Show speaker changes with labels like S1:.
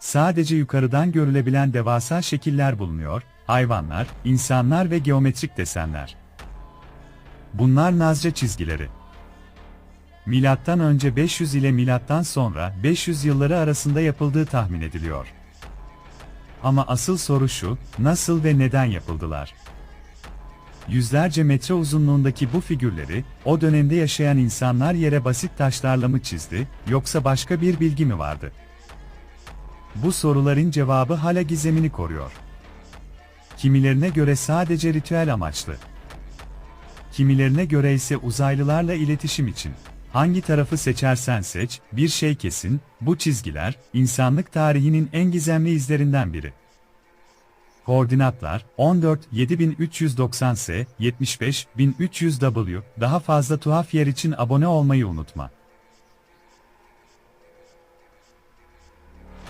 S1: sadece yukarıdan görülebilen devasa şekiller bulunuyor, hayvanlar, insanlar ve geometrik desenler. Bunlar Nazca çizgileri. Milattan önce 500 ile milattan sonra 500 yılları arasında yapıldığı tahmin ediliyor. Ama asıl soru şu, nasıl ve neden yapıldılar? Yüzlerce metre uzunluğundaki bu figürleri, o dönemde yaşayan insanlar yere basit taşlarla mı çizdi, yoksa başka bir bilgi mi vardı? Bu soruların cevabı hala gizemini koruyor. Kimilerine göre sadece ritüel amaçlı. Kimilerine göre ise uzaylılarla iletişim için. Hangi tarafı seçersen seç, bir şey kesin, bu çizgiler, insanlık tarihinin en gizemli izlerinden biri. Koordinatlar 14 7390 S 75 1300 W. Daha fazla tuhaf yer için abone olmayı unutma.